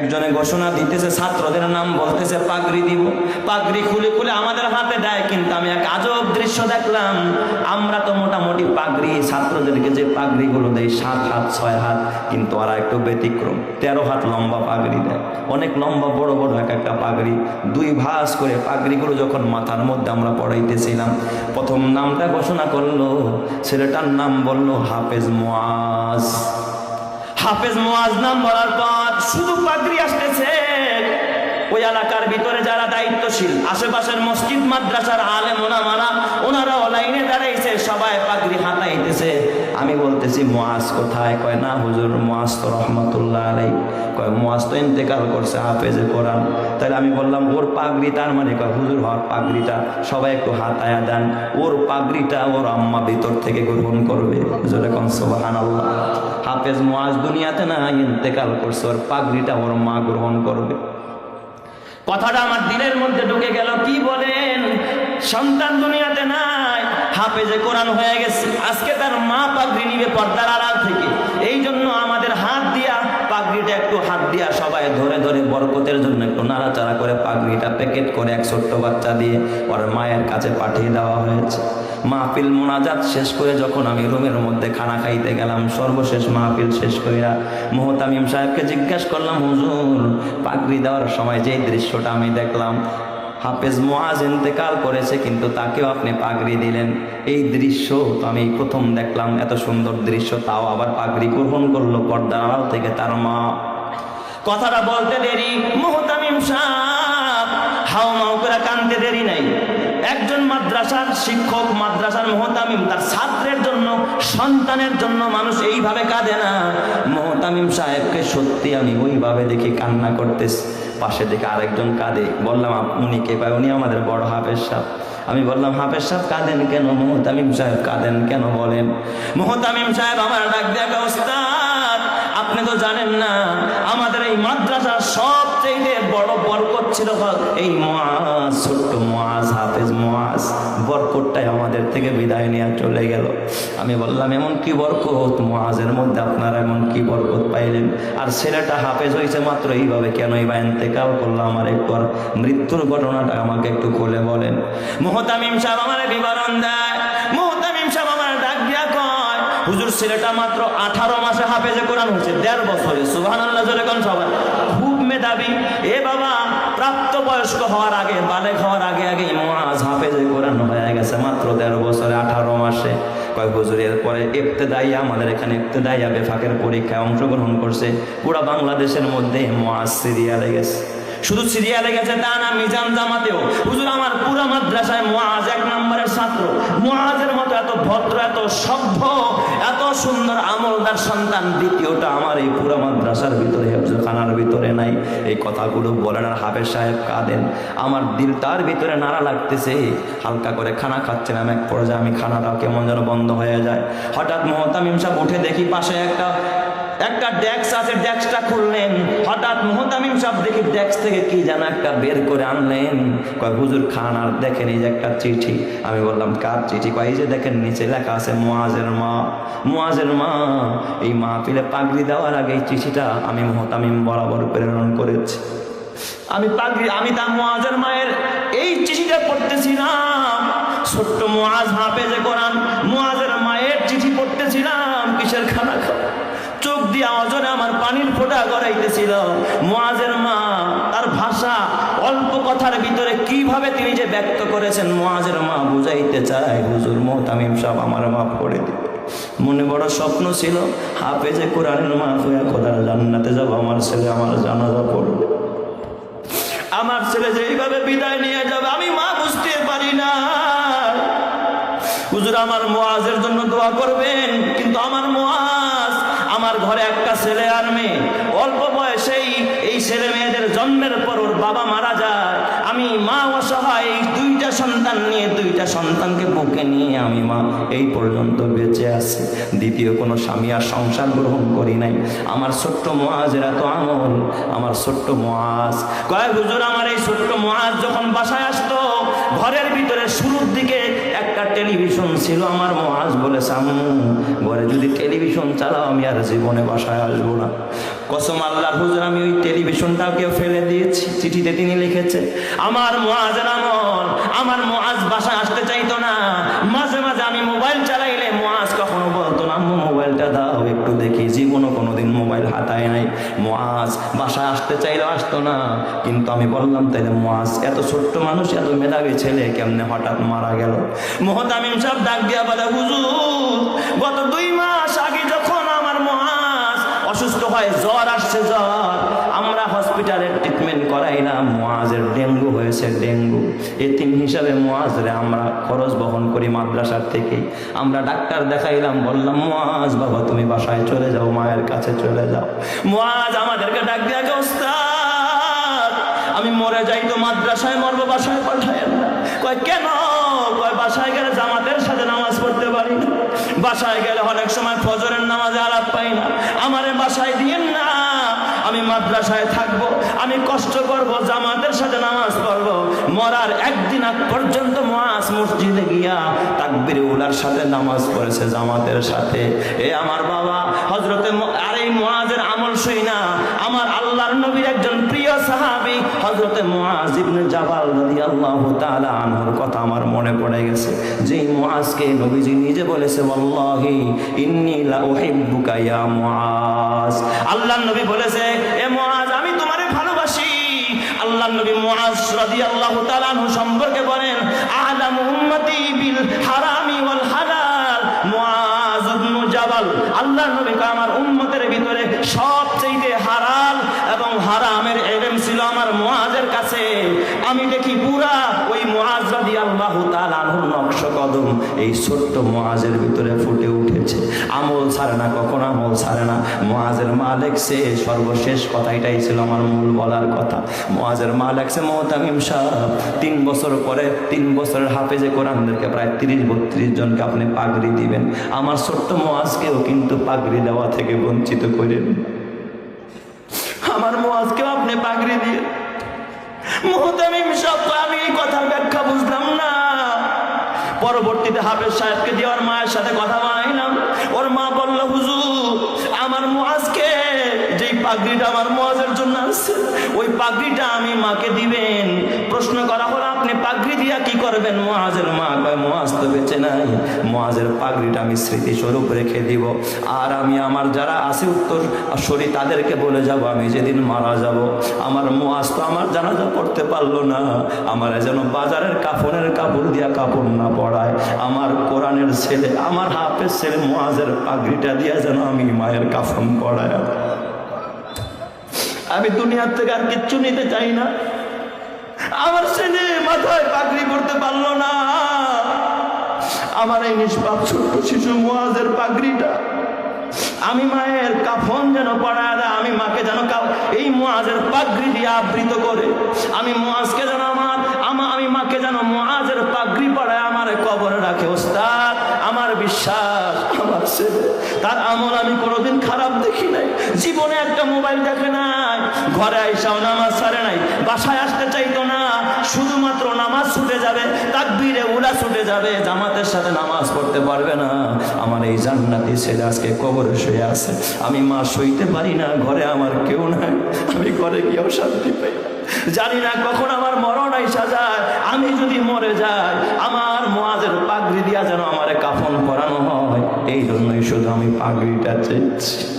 একজনে ঘোষণা দিতেছে, ছাত্রদের নাম বলতেছে, পাগড়ি দিব। পাগড়ি খুলে খুলে আমাদের হাতে দেয়, কিন্তু আমি এক আজব দৃশ্য দেখলাম। আমরা তো মোটামুটি পাগড়ি, ছাত্রদেরকে যে পাগড়িগুলো দেয়, সাত হাত, ছয় হাত, কিন্তু ওরা একটু ব্যতিক্রম। তেরো হাত লম্বা পাগড়ি দেয়। অনেক লম্বা, বড় বড় এক একটা পাগড়ি। দুই ভাস করে পাগড়িগুলো যখন মাথার মধ্যে আমরা পড়াইতেছিলাম, প্রথম নামটা ঘোষণা করল, ছেলেটার নাম বলল হাফেজ মোয়াজ হাফেজ মোয়াজ নাম বলার পর শুধু পাগড়ি আসতেছে। ওই এলাকার ভিতরে যারা দায়িত্বশীল, আশেপাশের মসজিদ, মাদ্রাসার আলে বলতেছি মোয়াজ কোথায়? কয়, না হুজুর মোয়াজ তো রহমতুল্লাহ আলাই কয় মোয়াজ তো ইন্তেকাল করছে হাফেজে কোরআন। তাহলে আমি বললাম, ওর পাগড়ি তার মানে? কয়, হুজুর হওয়ার পাগড়িটা। সবাই একটু হাতায়া দেন, ওর পাগড়িটা ওর আম্মা ভিতর থেকে গ্রহণ করবে। যেরকম সোবাহান আল্লাহ হাফেজ মোয়াজ দুনিয়াতে না ইন্তেকাল করছে, ওর পাগড়িটা ওর মা গ্রহণ করবে। কথাটা আমার দিলের মধ্যে ঢুকে গেল, কি বলেন? সন্তান দুনিয়াতে নাই হাফেজে কোরআন হয়ে গেছে। আজকে তার মা পাগড়ি নিবে পর্দার আড়াল থেকে। এই জন্য আমাদের হাত দিয়া পাগড়িটা একটু হাত দিয়া সবাই ধরে ধরে বরকতের জন্য একটু নাড়াচাড়া করে পাগড়িটা প্যাকেট করে এক ছোট্ট বাচ্চা দিয়ে ওর মায়ের কাছে পাঠিয়ে দেওয়া হয়েছে। মাহফিল মোনাজাত শেষ করে যখন আমি রুমের মধ্যে খানা খাইতে গেলাম, সর্বশেষ মাহফিল শেষ কইরা মোহতামিম সাহেবকে জিজ্ঞেস করলাম, হুজুর, পাগড়ি দেওয়ার সময় যে দৃশ্যটা আমি দেখলাম হাফেজ মোয়াজ ইন্তেকাল করেছে, কিন্তু তাকেও আপনি পাগড়ি দিলেন। এই দৃশ্য তো আমি প্রথম দেখলাম, এত সুন্দর দৃশ্য, তাও আবার পাগড়ি গ্রহণ করল পর্দার আড়াল থেকে তার মা। কথাটা বলতে দেরি, মোহতামিম সাহেব। হাও মাও করে কানতে দেরি নাই। একজন মাদ্রাসার শিক্ষক, মাদ্রাসার মোহতামিম, তার ছাত্রের জন্য, সন্তানের জন্য মানুষ এইভাবে কাঁদে না। মোহতামিম সাহেবকে সত্যি আমি ওইভাবে দেখি কান্না করতেছি। পাশে দেখে আরেকজন কাঁদে। বললাম উনি কে পায় উনি আমাদের বড় হাফেজ সাপ আমি বললাম হাফেজ সাহেব কাঁদেন কেন? মোহতামিম সাহেব কাঁদেন কেন বলেন? মোহতামিম সাহেব আমার ডাক দেখা ওস্তাদ, আপনি তো জানেন না, আমাদের এই মাদ্রাসা সবচেয়ে বড় বরকত ছিল এই মোয়াজ ছোট্ট মহাজ হাফেজ মোয়াজ বরকতটাই আমাদের থেকে বিদায় নিয়ে চলে গেল। আমি বললাম, এমন কি বরকত মোয়াজের মধ্যে আপনারা এমন কি বরকত পাইলেন? আর ছেলেটা হাফেজ হয়েছে মাত্র, এইভাবে কেনই বা এতেকাল করল আমার একটু আর মৃত্যুর ঘটনাটা আমাকে একটু খুলে বলেন। মোহতামিম সাহেব আমার বিবরণ দেয়। মোহতামিম সাহেব আমার ডাক দিয়া কয়, হুজুর, ছেলেটা মাত্র আঠারো মাসে হাফেজে কোরআন হয়েছে, দেড় বছরে সুবাহান আল্লাহ কোন সবাই খুব মেধাবী। এ বাবা প্রাপ্ত বয়স্ক হওয়ার আগে, বালেক হওয়ার মাসে কয় এরপরে পরে ইবতেদাইয়া আমাদের এখানে ইফতেদাইয়া বেফাকের পরীক্ষায় অংশগ্রহণ করছে। পুরা বাংলাদেশের মধ্যে মোয়াজ সিরিয়ালে গেছে শুধু সিরিয়ালে গেছে তা না, মিজান জামাতেও। হুজুর, আমার পুরা মাদ্রাসায় মোয়াজ এক ছাত্র। মোয়াজের মতো এত ভদ্র, এত সভ্য, এত সুন্দর আমলদার সন্তান, দ্বিতীয়টা আমার এই পুরা মাদ্রাসার ভিতরে খানার ভিতরে নাই। এই কথাগুলো বলেন আর হাফেজ সাহেব কাঁদেন। আমার দিল তার ভিতরে নাড়া লাগতেছে। হালকা করে খানা খাচ্ছিলাম, এক পর্যায়ে আমি খানাটা কেমন যেন বন্ধ হয়ে যায়। হঠাৎ মহতামিম সাহেব উঠে দেখি পাশে একটা একটা ডেস্ক আছে, ডেক্সটা খুললেন। হঠাৎ মোহতামিম সাহেব দেখি ডেক্স থেকে কি যেন একটা বের করে আনলেন। কয়, হুজুর, খান, আর দেখেন এই যে একটা চিঠি। আমি বললাম, কার চিঠি? কয়, এই যে দেখেন, নিচে লেখা আছে মোয়াজের মা। মোয়াজের মা? এই মাহফিলে পাগড়ি দেওয়ার আগে এই চিঠিটা আমি মোহতামিম বরাবর প্রেরণ করেছি। আমি পাগড়ি, আমি তার মোয়াজের মায়ের এই চিঠিটা পড়তেছিলাম। ছোট্ট মোয়াজ হাফেজে কোরআন আমার পানির ফোঁটা গড়াইতেছিল। মোয়াজের মা তার ভাষা অল্প কথার ভিতরে কীভাবে তিনি যে ব্যক্ত করেছেন মোয়াজের মা বুঝাইতে চায়। হুজুর মোহতামিম আমার মাফ করে মনে বড় স্বপ্ন ছিল, হাফেজে কোরআনের মা হয়ে খোদার জান্নাতে যাব, আমার ছেলে আমার জানাজা পড়বে। আমার ছেলে যে এইভাবে বিদায় নিয়ে যাবে, আমি মা বুঝতে পারি না। হুজুর, আমার মোয়াজের জন্য দোয়া করবেন, কিন্তু আমার মোয়াজ ঘরে একটা ছেলে আর মেয়ে। অল্প বয়সেই এই ছেলে মেয়েদের জন্মের পর ওর বাবা মারা যায়। আমি মা অসহায়, এই দুইটা সন্তান নিয়ে দুইটা সন্তানকে বুকে নিয়ে আমি মা এই পর্যন্ত বেঁচে আছি। দ্বিতীয় কোনো স্বামী আর সংসার গ্রহণ করি নাই। আমার ছোট্ট মোয়াজের এত আমল, আমার ছোট্ট মোয়াজ কয়েক হুজুর, আমার এই ছোট্ট মোয়াজ যখন বাসায় আসতো ঘরের ভিতরে শুরুর দিকে একটা টেলিভিশন ছিল, আমার মহাজ বলে সামু ঘরে যদি টেলিভিশন চালাও, আমি আর জীবনে বাসায় আসব না। কসম আল্লাহ হুজুর, আমি ওই টেলিভিশনটাকে ফেলে দিয়েছি, চিঠিতে তিনি লিখেছে আমার আমল আমার মহাজ বাসায় আসতে চাইতো না। মাঝে মাঝে আমি মোবাইল চালাইলে মহাজ কখনো মোবাইলটা দাও, একটু দেখি জীবনও কোনোদিন মোবাইল হাতায় নাই। মহাজ বাসায় আসতে চাইলেও আসতো না। কিন্তু আমি বললাম, তাইলে মহাজ এত ছোট্ট মানুষ, এত মেধাবী ছেলে, কেমনে হঠাৎ মারা গেল? মোহতামিম সাহেব ডাক দিয়া বলে, হুজুর, গত দুই মাস আগে যখন আমার মহাজ অসুস্থ হয় জ্বর আসছে, জ্বর, আমরা হসপিটালে ট্রিটমেন্ট করাইলাম মোয়াজের ডেঙ্গু হয়েছে ডেঙ্গু। এতিম হিসাবে মোয়াজরে আমরা খরচ বহন করি মাদ্রাসার থেকে। আমরা ডাক্তার দেখাইলাম, বললাম মোয়াজ বাবা, তুমি বাসায় চলে যাও, মায়ের কাছে চলে যাও। মোয়াজ আমাদেরকে ডাক দিয়া ওস্তাদ, আমি মরে যাই তো মাদ্রাসায় মরবো, বাসায় পাঠায় না। কয়, কেন? কয়, বাসায় গেলে জামাতের সাথে নামাজ পড়তে পারি বাসায় গেলে অনেক সময় ফজরের নামাজে মাদ্রাসায় থাকব, আমি কষ্ট করব, জামাতের সাথে নামাজ পড়ব। মরার একদিন আগ পর্যন্ত মাস মসজিদে গিয়া তাকবির উলার সাথে নামাজ পড়েছে জামাতের সাথে। এ আমার বাবা হজরতে আর এই মোয়াজের আমল সই না। আমার আল্লাহর নবীর একজন প্রিয় সাহাবি হজরতে মোয়াজ ইবনে জাবাল রাদিয়াল্লাহু তাআলা আনহুর কথা আমার মনে পড়ে গেছে। যেই মোয়াজকে নবীজি নিজে বলেছে, ওয়াল্লাহি ইন্নী লা উহিব্বুকা ইয়া মুআজ আল্লাহর নবী বলেছে সম্পর্কে বলেন আমার ভিতরে সবচেয়ে হারাল এবং হারামের ছিল আমার মুআজের কাছে। আমি দেখি পুরা ওই মুআজ রাদিয়াল্লাহু তাআলা নকশ কদম এই ছোট্ট মুআজের ভিতরে ফুটে উঠেছে আমল ছাড়ে না, কখন আমল ছাড়ে না? মুআজের মালিক সে সর্বশেষ কথা, এটাই ছিল আমার মূল বলার কথা। মুআজের মালিক সে মোহতামিম সাহেব, তিন বছর পরে, তিন বছরের হাফেজে কোরআনদেরকে প্রায় তিরিশ, বত্রিশ জনকে আপনি পাগড়ি দিবেন। আমার ছোট্ট মুআজকেও কিন্তু পাগড়ি দেওয়া থেকে বঞ্চিত করেন আমার মুআজকেও আপনি পাগড়ি দিয়ে মুহতামিম সাহেব আমি এই কথার ব্যাখ্যা বুঝলাম না। পরবর্তীতে হাফেজ সাহেবকে দিয়ে ওর মায়ের সাথে কথা বানাইলাম ওর মা বলল, হুজুর, আমার মুআজকে যেই পাগড়িটা আমার মুআজের জন্য আসছে ওই পাগড়িটা আমি মাকে দিবেন। প্রশ্ন করা আপনি পাগড়ি দিয়া কি করবেন? মহাজের মা কয় মুআজ তো বেঁচে নাই। মহাজের পাগড়িটা আমি স্মৃতিস্বরূপ রেখে দিব। আর আমি আমার যারা আছে উত্তর সরি তাদেরকে বলে যাব, আমি যেদিন মারা যাব। আমার মহাজ তো আমার জানাজা পড়তে পারল না। আমার যেন বাজারের কাপড়ের কাপড় দিয়া কাপড় না পড়ায়। আমার কোরআনের ছেলে, আমার হাফের ছেলে মহাজের পাগড়িটা দিয়া যেন আমি মায়ের কাফন পড়ায়। আমি দুনিয়ার থেকে আর কিচ্ছু নিতে চাই না। আমার ছেলে মাথায় পাগড়ি পড়তে পারল না। আমার এই নিষ্পাপ ছোট্ট শিশু মুআজের পাগড়িটা, আমি মায়ের কাফন যেন পড়ায় দেয়, আমি মাকে যেন এই মোয়াজের পাগড়ি দিয়ে আবৃত করে, আমি মোয়াজকে যেন আমার, আমি মাকে যেন মোয়াজের পাগড়ি পড়ায় আমার কবরে রাখে বিশ্বাস আমার ছেলে তার আমল আমি কোনোদিন খারাপ দেখি নাই। জীবনে একটা মোবাইল দেখে নাই। ঘরে আইসাও নামাজ ছাড়ে নাই। বাসায় আসতে চাইতো না। শুধুমাত্র নামাজ ছুটে যাবে, তাকবীরে উলা ছুটে যাবে, জামাতের সাথে নামাজ পড়তে পারবে না। আমার এই জান্নাতি ছেলে আজকে কবরে শুয়ে আছে। আমি মা সইতে পারি না, ঘরে আমার কেউ নাই। আমি ঘরে গিয়েও শান্তি পাই। জানি না কখন আমার মরণ আইসা যায়। আমি যদি মরে যাই, আমার মোয়াজের পাগড়ি দিয়া যেন আমার কাফন করানো হয়। এই জন্যই শুধু আমি পাগড়িটা চেয়েছি।